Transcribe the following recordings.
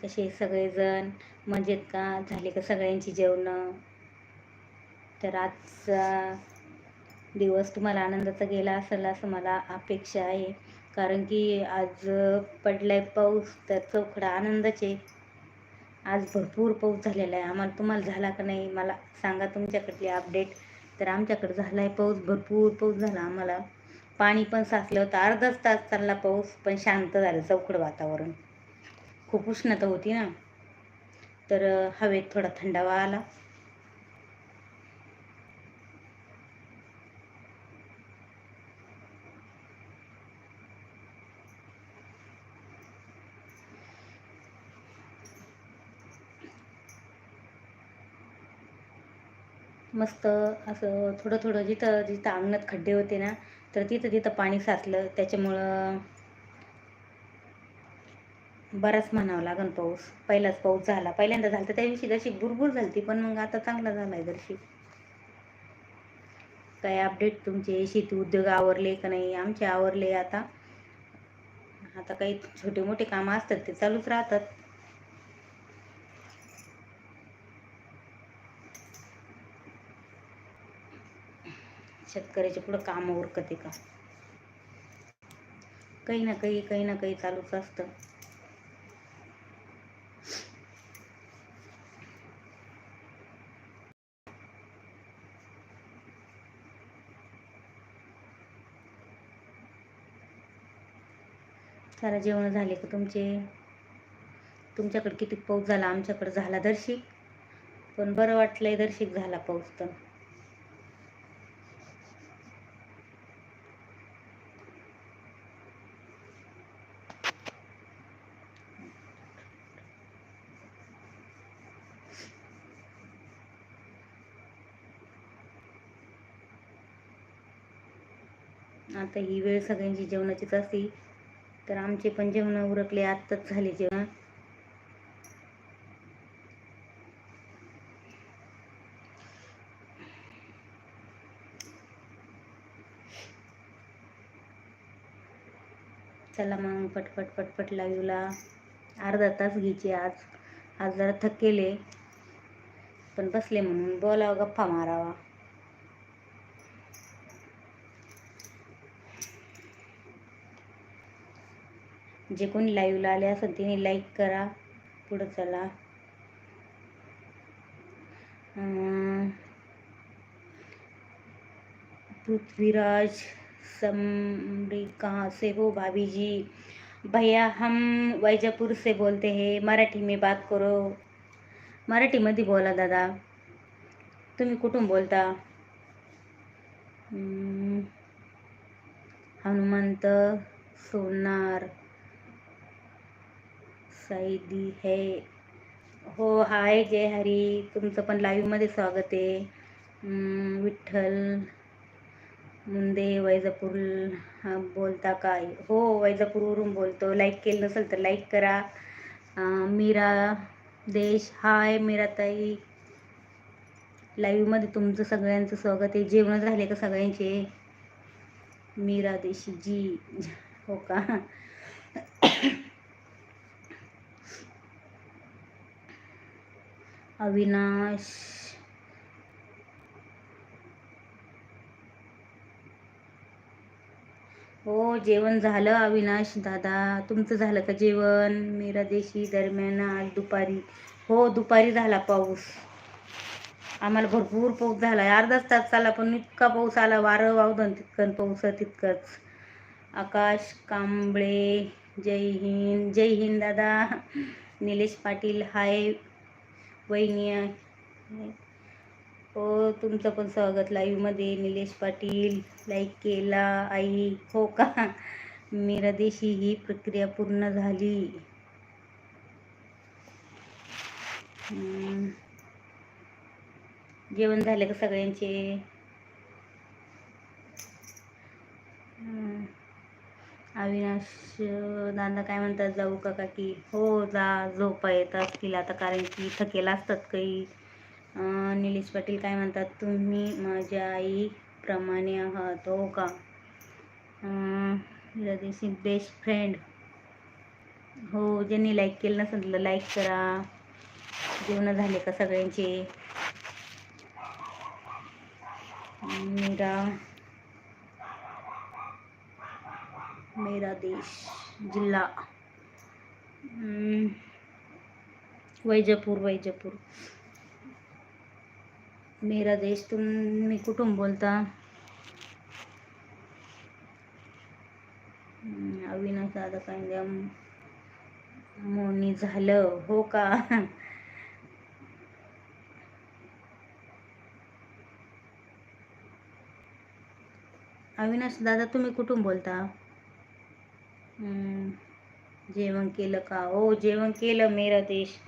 कसे सगळेजण? मजेत का? झाले का सगळ्यांची जेवणं? तर आजचा दिवस तुम्हाला आनंदाचा गेला असेल असं मला अपेक्षा आहे. कारण की आज पडलाय पाऊस तर चौकडा आनंदाचे आहे. आज भरपूर पाऊस झालेला आहे. आम्हाला तुम्हाला झाला का नाही? मला सांगा तुमच्याकडली अपडेट तर आमच्याकडे झाला आहे पाऊस. भरपूर पाऊस झाला आम्हाला. पाणी पण साचलं होतं. अर्धाच तास चालला पाऊस पण शांत झालं चौकड वातावरण. खूप उष्णता होती ना. तर हवेत थोडा थंडावा आला. मस्त असं थोडं थोडं जिथं जिथं अंगणात खड्डे होते ना तर तिथं तिथं पाणी साचलं. त्याच्यामुळं बराच म्हणावं लागन पाऊस. पहिलाच पाऊस झाला. पहिल्यांदा झाला तर त्या दिवशी जशी बुरबुर झाली ती पण मग आता चांगला झालाय आहे जरशी. काय अपडेट तुमचे? शेती उद्योग आवरले का नाही? आमचे आवरले आता. आता काही छोटे मोठे कामं असतात ते चालूच राहतात. शेतकऱ्याचे पुढं काम उरकते का? काही ना काही काही ना काही चालूच असतं. सारा जेवण झाले का तुमचे? तुमच्याकडे किती पाऊस झाला आमच्याकडे झाला दर्शिक. पण बरं वाटलंय दर्शिक झाला पाऊस तर. आता ही वेळ सगळ्यांची जेवणाचीच असती. तर आमचे पण जेवण उरकले आत्ताच झाले जेवण. चला मग पटपट पटपट लाईव्हला अर्धा तास घ्यायचे आज. आज जरा थकेले पण बसले म्हणून बोलावं गप्पा मारावा. जे कोणी लाईव्हला आले असेल तिने लाईक करा. पुढं चला. पृथ्वीराज समरी से हो भाभी जी भैया हम वैजापूर से बोलते हैं. मराठी में बात करो. मराठीमध्ये बोला दादा. तुम्ही कुठून बोलता? हनुमंत सोनार. साईदी है. हो हाय जय हरी. तुमचं पण लाईव्हमध्ये स्वागत आहे. विठ्ठल मुंदे वैजापूर बोलता काय? हो वैजापूरवरून बोलतो. लाईक केलं नसेल तर लाईक करा. मीरा देश हाय मीरा ताई लाईव्हमध्ये तुमचं सगळ्यांचं स्वागत आहे. जेवण झाले का सगळ्यांचे? मीरा देशी जी हो का? अविनाश. हो जेवण झालं अविनाश दादा. तुमचं झालं का जेवण? मीरा देशी दरम्यान आज दुपारी. हो दुपारी झाला पाऊस. आम्हाला भरपूर पाऊस झाला. अर्धाच तास चालला पण इतका पाऊस आला. वारं वावधन तितकं पाऊस तितकंच. आकाश कांबळे. जय हिंद. जय हिंद दादा. निलेश पाटील हाय. वहिनी हो तुमचं पण स्वागत लाईव्हमध्ये निलेश पाटील लाईक केला. आई हो का? मीरा ही प्रक्रिया पूर्ण झाली. जेवण झालं का सगळ्यांचे? अविनाश दादा काय म्हणतात जाऊ का काकी हो जा झोपा येत असतील आता कारण की थकेला असतात काही. निलेश पाटील काय म्हणतात तुम्ही माझ्या आईप्रमाणे आहात हो का? देशी बेस्ट फ्रेंड हो ज्यांनी लाईक केलं नसेल तर लाईक करा. जेवण झाले का सगळ्यांचे? मीरा मेरा देश जिल्हा वैजापूर वैजापूर। मेरा देश तुम्ही कुठून बोलता। अविनाश दादा काय मोनी झालं हो का? अविनाश दादा तुम्ही कुठून बोलता? जेवण केलं का? हो जेवण केलं मेरा देश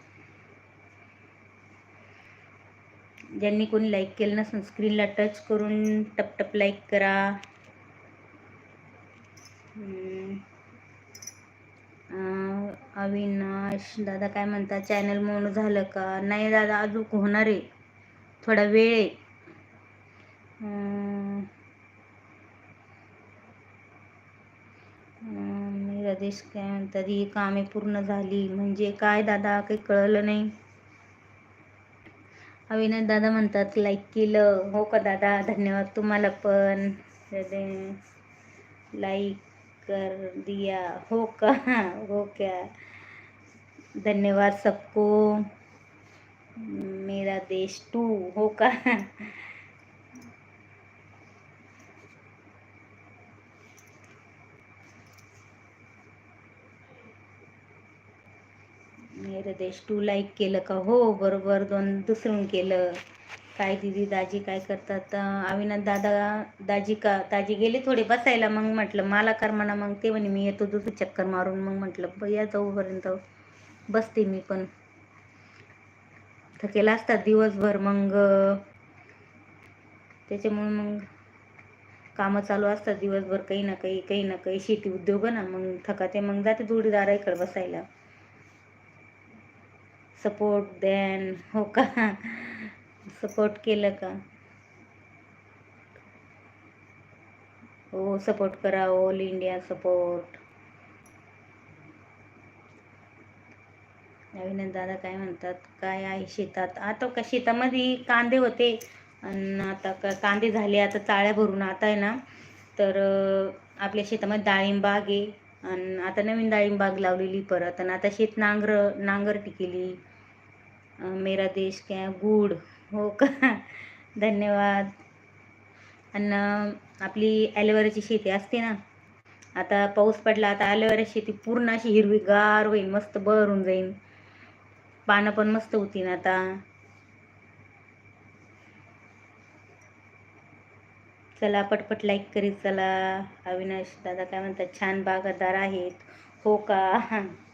ज्यांनी कोणी लाईक केलं नसून स्क्रीनला टच करून टपटप लाईक करा. अविनाश दादा काय म्हणता चॅनल म्हणून झालं का? नाही दादा अजून होणार आहे. थोडा वेळ आहे. अं, देश काय? म्हणतात ही कामे पूर्ण झाली. म्हणजे काय दादा? काही कळलं नाही. अविनाश दादा म्हणतात लाईक केलं. हो का दादा? धन्यवाद तुम्हाला पण. लाईक कर दिया. हो का? हो क्या? धन्यवाद सबको. मेरा देश टू हो का? मेरा देश. टू लाईक केलं का? हो बरोबर. दोन दुसरून केलं. काय दिदी दाजी काय करतात? अविनाथ दादा दाजी का? दाजी गेले थोडे बसायला. मग म्हटलं मला कर म्हणा. मग ते म्हणे मी येतो दुसरं चक्कर मारून. मग म्हटलं या जाऊपर्यंत. बसते मी पण. थकेला असतात दिवसभर. मग त्याच्यामुळे मग कामं चालू असतात दिवसभर. काही ना काही काही ना काही शेती उद्योग ना. मग थकाते मग जाते जोडीदाराकडे बसायला. सपोर्ट देन हो का? सपोर्ट केलं का? हो सपोर्ट करा ऑल इंडिया सपोर्ट. नवीन दादा काय म्हणतात? काय आहे शेतात? आता का शेतामध्ये कांदे होते. आणि आता का कांदे झाले आता चाळ्या भरून आता आहे ना तर आपल्या शेतामध्ये डाळिंबाग आहे. आणि आता नवीन डाळिंबाग लावलेली परत. आणि आता शेत नांगर नांगर टिकेली. मेरा देश क्या गुड हो का? धन्यवाद. आणि आपली ॲलोवेराची शेती असते ना? आता पाऊस पडला आता ॲलोवेरा शेती पूर्ण अशी हिरवीगार होईल मस्त भरून जाईल पानं पण मस्त होती ना आता. चला पटपट लाईक करीत चला. अविनाश दादा काय म्हणतात छान बागादार आहेत. हो का?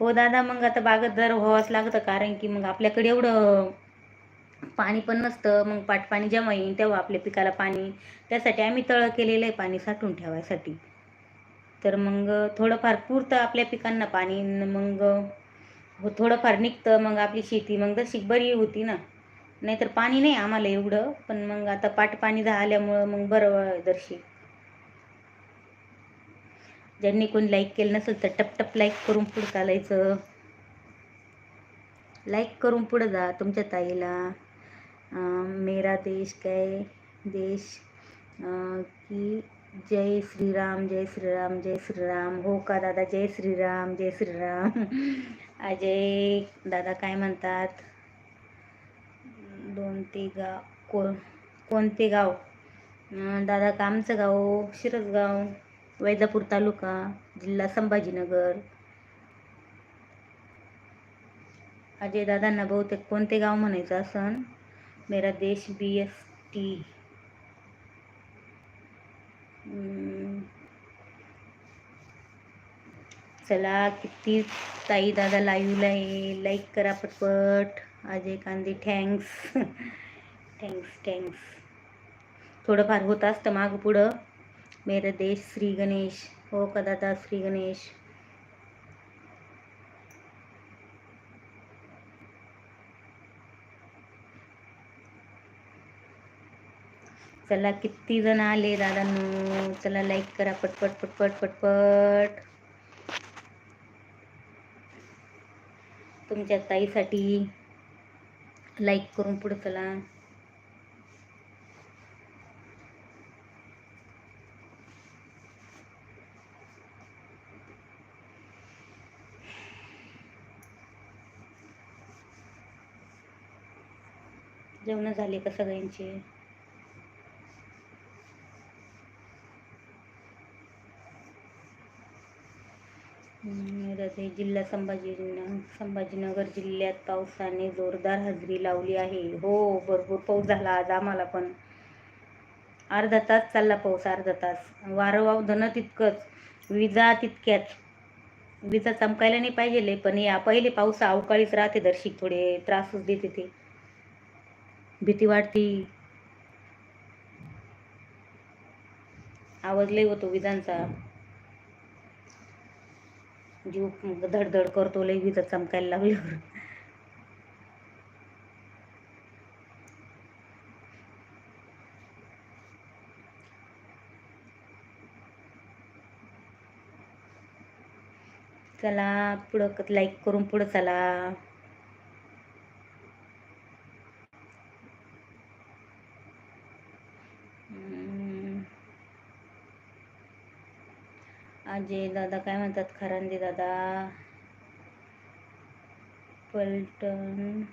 हो दादा मग आता बागायतदार व्हावंच लागतं कारण की मग आपल्याकडे एवढं पाणी पण नसतं मग पाटपाणी जेव्हा येईल तेव्हा आपल्या पिकाला पाणी त्यासाठी आम्ही तळं केलेलं आहे पाणी साठवून ठेवायसाठी. तर मग थोडंफार पुरतं आपल्या पिकांना पाणी मग हो थोडंफार निघतं मग आपली शेती मग तशी बरी होती ना. नाहीतर पाणी नाही आम्हाला एवढं पण मग आता पाटपाणी झाल्यामुळं मग बरं दर्शी. ज्यांनी कोणी लाईक केलं नसेल तर टपटप लाईक करून पुढं चालायचं. लाईक करून पुढं जा तुमच्या ताईला. मेरा देश काय देश की जय श्रीराम जय श्रीराम जय श्रीराम. हो का दादा? जय श्रीराम जय श्रीराम. अजय दादा काय म्हणतात? दोन ते गाव को कोणते गाव? दादा कामचं गाव? शिरसगाव. वैजापूर तालुका जिल्हा संभाजीनगर. अजय दादांना बहुतेक कोणते गाव म्हणायचं असन? मेरा देश बी एस टी. चला किती ताई दादा लाईव्हला आहे. लाईक करा पटपट. अजय कांदे थँक्स थँक्स थँक्स थोडंफार होत असतं मागं पुढं. मेरा देश श्री गणेश हो का दादा श्री गणेश. चला किती जण आले दादांनो? चला लाईक करा पटपट पटपट पटपट. तुमच्या ताईसाठी लाईक करून पुढे चला जेवण झाले का सगळ्यांचे. जिल्हा संभाजी संभाजीनगर जिल्ह्यात पावसाने जोरदार हजेरी लावली आहे. हो भरपूर पाऊस झाला आज आम्हाला पण. अर्धा तास चालला पाऊस अर्धा तास. वारं वावधनं तितकंच विजा तितक्याच. विजा चमकायला नाही पाहिजे पण या पहिले पाऊस अवकाळीच राहते दर्शिक थोडे त्रासच देते ते. भीती वाटती. आवाज लय होतो विजांचा. जीव धडधड करतो लय विजा चमकायला लागल्यावर. चला पुढं लाईक करून पुढं चला. जे दादा काय म्हणतात? खरांदे दादा. पलटण.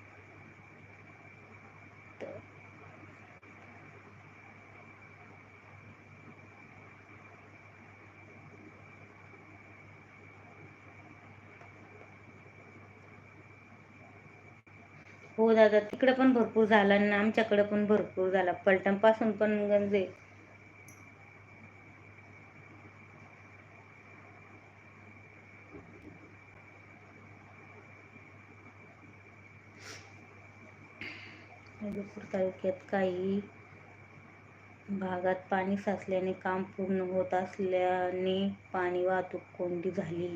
हो दादा तिकडे पण भरपूर झाला आणि आमच्याकडे पण भरपूर झाला. पलटणपासून पण गंजे चंद्रपूर तालुक्यात काही भागात पाणी साचल्याने काम पूर्ण होत असल्याने पाणी वाहतूक कोंडी झाली.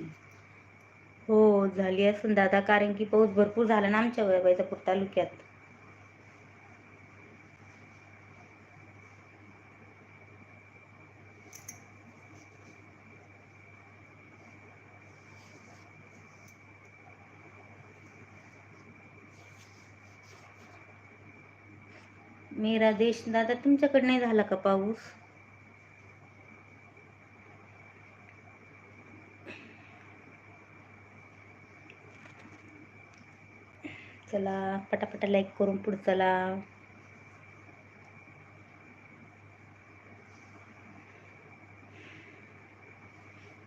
हो झाली असून दादा कारण की पाऊस भरपूर झाला ना आमच्या वैजापूर तालुक्यात. मेरा देश दादा तुमच्याकडे नाही झाला का पाऊस? चला पटापटा लाईक करून पुढे चला.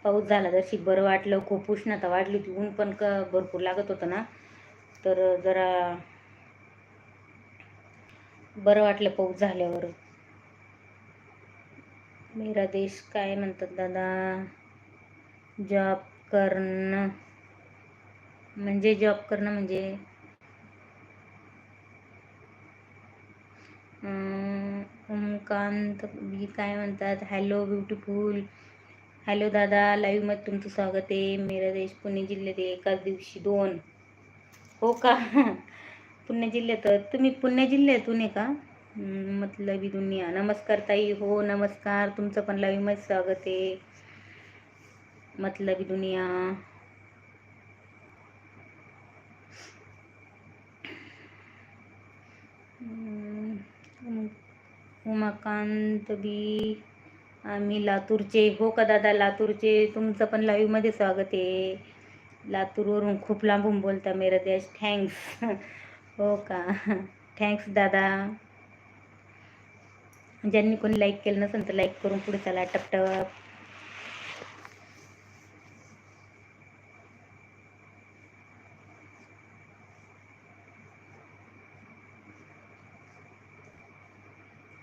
पाऊस झाला जशी बरं वाटलं. खूप उष्णता वाढली होती. ऊन पण क भरपूर लागत होतं ना. तर जरा बरं वाटलं पाऊस झाल्यावर मेरा देश काय म्हणतात दादा? जॉब करणं. म्हणजे जॉब करणं म्हणजे? ओमकांत बी काय म्हणतात? Hello beautiful. हॅलो दादा लाईव्हमध्ये तुमचं स्वागत आहे. मेरा देश पुणे जिल्ह्यात एकाच दिवशी दोन. हो का? पुणे जिल्ह्यात. तुम्ही पुणे जिल्ह्यातून आहे का? मतलबी दुनिया. नमस्कार ताई. हो नमस्कार. तुमचं पण लाईव्हमध्ये स्वागत आहे. मतलबी दुनिया. उमाकांत बी. आम्ही लातूरचे. हो का दादा? लातूरचे. तुमचं पण लाईव्हमध्ये स्वागत आहे. लातूरवरून खूप लांबून बोलता मेरा देश. थँक्स हो का? थँक्स दादा. ज्यांनी कोणी लाईक केलं नसेल तर लाईक करून पुढे चला टपटप.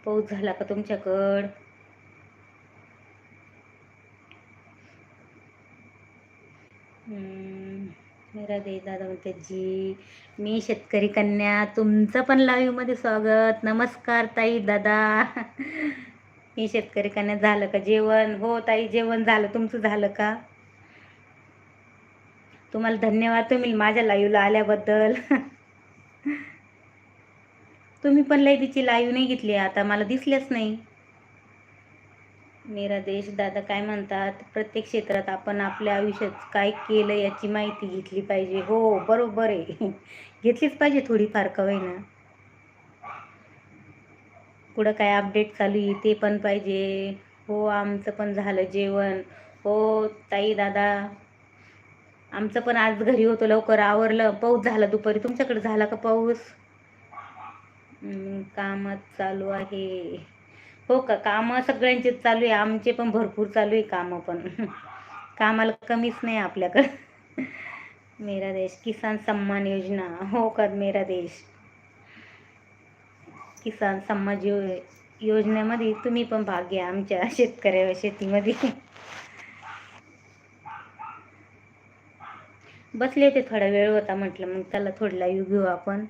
पाऊस झाला का तुमच्याकड? मेरा दादा म्हणते जी मी शेतकरी कन्या. तुमचं पण मध्ये स्वागत. नमस्कार ताई दादा. मी शेतकरी कन्या. झालं का जेवण? हो ताई जेवण झालं. तुमचं झालं का? तुम्हाला धन्यवाद. तुम्ही माझ्या लाईव्हला आल्याबद्दल. तुम्ही पण लई तिची लाईव्ह नाही घेतली. आता मला दिसलेच नाही. निरादेश दादा काय म्हणतात? प्रत्येक क्षेत्रात आपण आपल्या आयुष्यात काय केलं याची माहिती घेतली पाहिजे. हो बरोबर आहे. घेतलीच पाहिजे थोडीफार का ना पुढं काय अपडेट चालू आहे ते पण पाहिजे. हो आमचं पण झालं जेवण. हो ताई दादा. आमचं पण आज घरी होतं लवकर. आवरलं. पाऊस झाला दुपारी. तुमच्याकडे झाला का पाऊस? कामात चालू आहे. हो का? कामं सगळ्यांचे चालू आहे. आमचे पण भरपूर चालू आहे कामं पण. कामाला कमीच नाही आपल्याकडं. मेरा देश किसान सन्मान योजना. हो का मेरा देश? किसान सन्मान यो योजनेमध्ये तुम्ही पण भाग घ्या आमच्या शेतकऱ्या शेतीमध्ये. बसले होते थोडा वेळ होता म्हटलं मग त्याला थोडला लाईव्ह घेऊ आपण.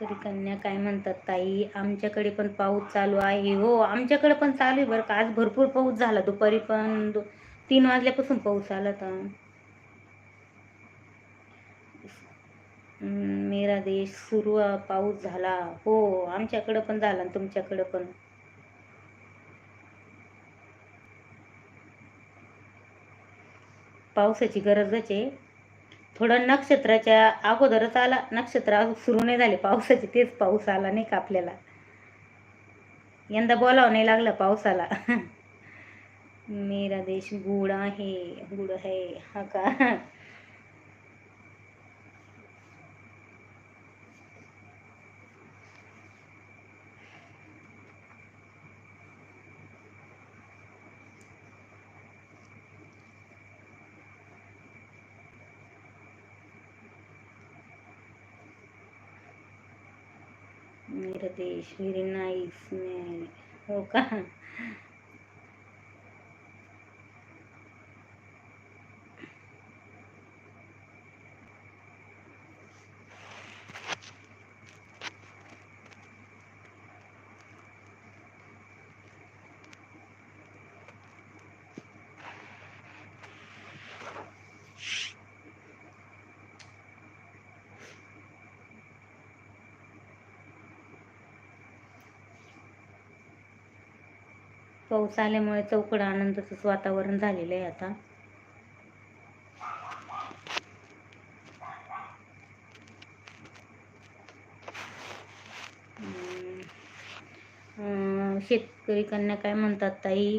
तरी कन्या काय म्हणतात ताई? आमच्याकडे पण पाऊस चालू आहे. हो आमच्याकडे पण चालू आहे बरं का. आज भरपूर पाऊस झाला. दुपारी पण तीन वाजल्यापासून पाऊस आला तर मेरा देश सुरू पाऊस झाला. हो आमच्याकडं पण झाला तुमच्याकडं पण. पावसाची गरजच आहे. थोडं नक्षत्राच्या अगोदरच आला नक्षत्र सुरू नाही झाले पावसाचे तेच पाऊस आला नाही का आपल्याला? यंदा बोलावं नाही लागलं पावसाला. मेरा देश गुड आहे गुड आहे हा का? मेरा देश व्हेरी नाईस हो का? पाऊस आल्यामुळे चौकड आनंदाचंच वातावरण झालेलं आहे आता शेतकरी कन्या काय म्हणतात ताई?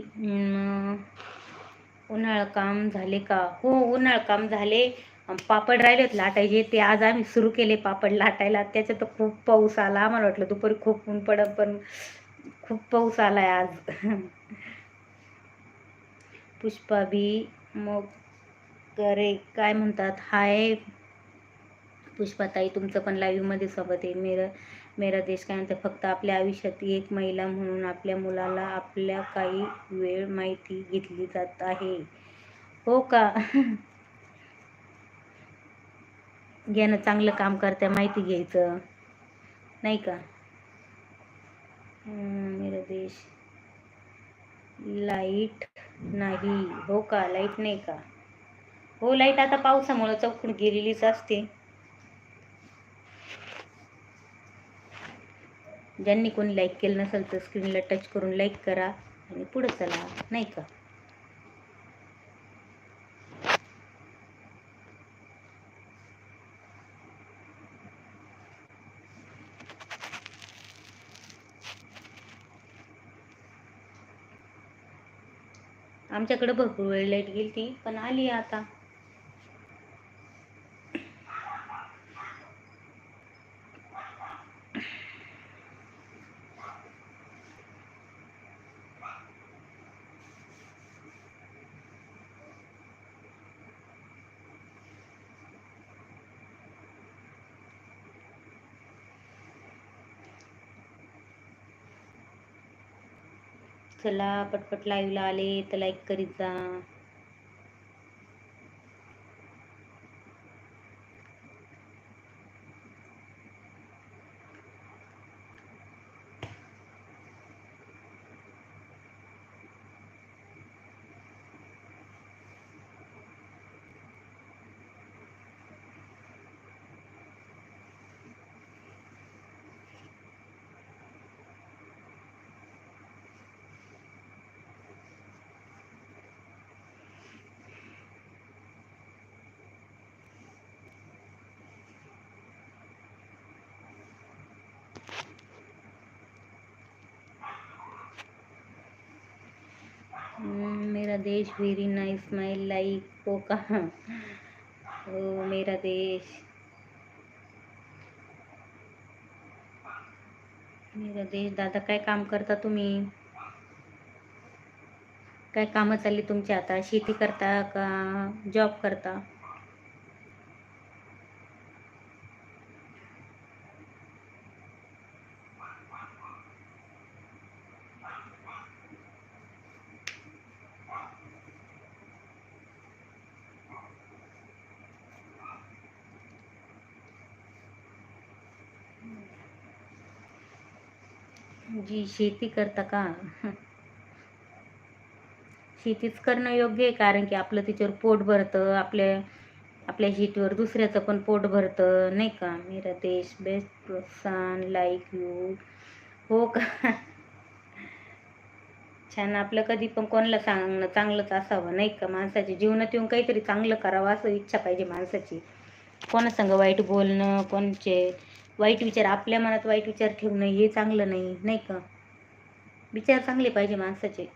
उन्हाळा काम झाले का? हो उन्हाळा काम झाले. पापड राहिले होते लाटायचे. ते आज आम्ही सुरू केले पापड लाटायला. त्याच्यात खूप पाऊस आला. आम्हाला वाटलं दुपारी खूप ऊन पडत पण खूप पाऊस आला आहे आज. पुष्पा बी मग करे काय म्हणतात? हाय. पुष्पाताई तुमचं पण लाईव्हमध्ये सोबत आहे. मेरा मेरा देश काय म्हणतात फक्त आपल्या आयुष्यात एक महिला म्हणून आपल्या मुलाला आपल्या काही वेळ माहिती घेतली जात आहे. हो का? घेणं चांगलं काम करत्या माहिती घ्यायचं. नाही का? निर्देश लाइट नाही. हो का? लाइट नाही का? हो लाइट आता पावसामुळं चौकून गेलेलीच असते. ज्यांनी कोणी लाईक केलं नसेल तर स्क्रीनला टच करून लाईक करा आणि पुढे चला. नाही का? आमच्याकडं भरपूर वेळ लाइट गेली ती पण आली आता. चला पटपट लाईव्हला आले तर लाईक करीत जा. देश वेरी नाइस स्माइल लाइक हो का हो मेरा देश। मेरा देश। दादा काय काम करता तुम्ही? काय कामं चालली तुमची आता? शेती करता का? जॉब करता? जी शेती करता का? शेतीच करणं योग्य आहे कारण की आपलं तिच्यावर पोट भरतं आपल्या आपल्या शेतीवर दुसऱ्याचं पण पोट भरतं नाही का? मेरा देश बेस्ट प्रोत्साहन लाईक यू हो का? छान आपलं कधी पण कोणाला सांगणं चांगलंच असावं नाही का? माणसाच्या जीवनात येऊन काहीतरी चांगलं करावं असं इच्छा पाहिजे माणसाची. कोणासंग वाईट बोलणं कोणचे वाईट विचार आपल्या मनात वाईट विचार ठेवणं हे चांगलं नाही नाही का? विचार चांगले पाहिजे माणसाचे.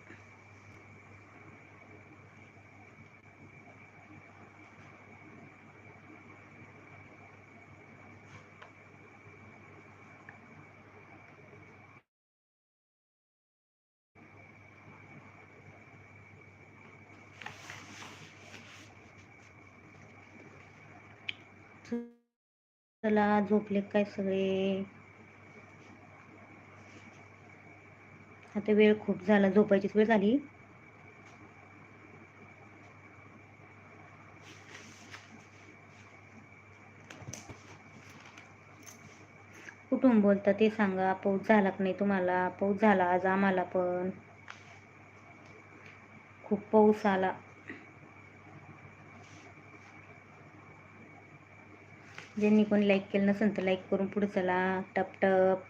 चला झोपले काय सगळे? आता वेळ खूप झाला झोपायचीच वेळ झाली. कुठून बोलता ते सांगा पाऊस झाला की नाही तुम्हाला? पाऊस झाला आज आम्हाला पण. खूप पाऊस आला. ज्यांनी कोणी लाईक केलं नसेल तर लाईक करून पुढे चला. टप टप.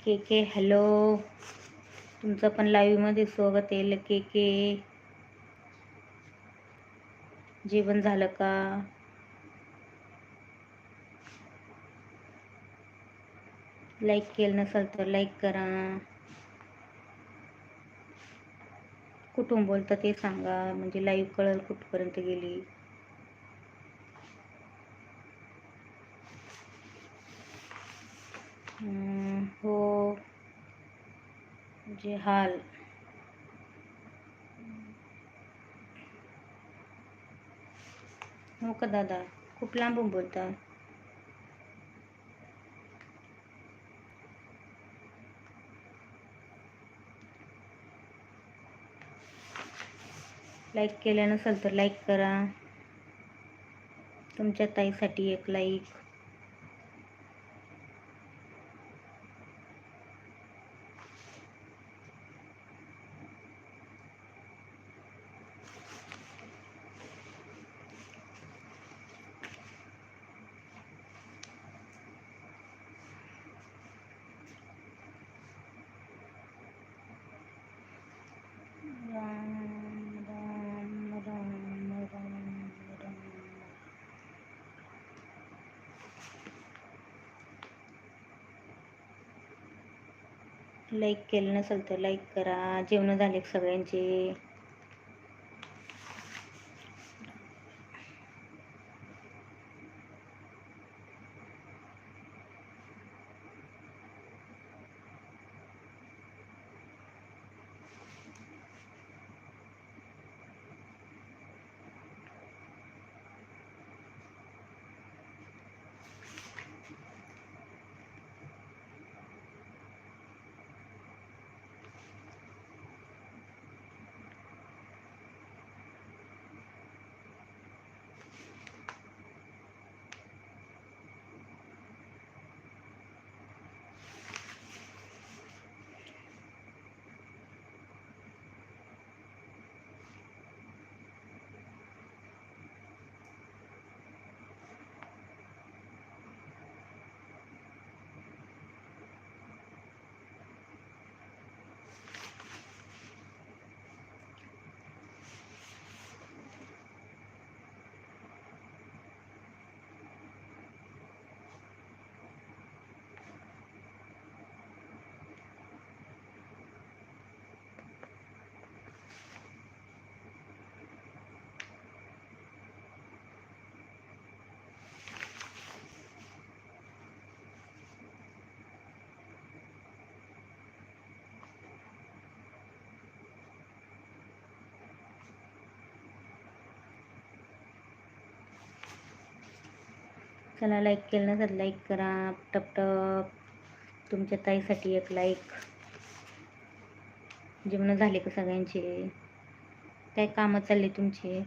के के हॅलो तुमचं पण लाईव्हमध्ये स्वागत येईल के के. जेवण झालं का? लाईक केलं नसेल तर लाईक करा. कुठून बोलतं ते सांगा म्हणजे लाईव्ह कळल कुठपर्यंत गेली. हो. जे हाल हो का दादा? खूप लांबून बोलता. लाईक केलं नसेल तर लाईक करा. तुमच्या ताईसाठी एक लाईक लाईक केलं नसेल तर लाईक करा. जेवणं झाले सगळ्यांचे. चला लाईक केलं ना तर लाईक करा टपटप तुमच्या ताईसाठी एक लाईक जेवणं झाले का सगळ्यांचे? काय कामं चालली तुमची?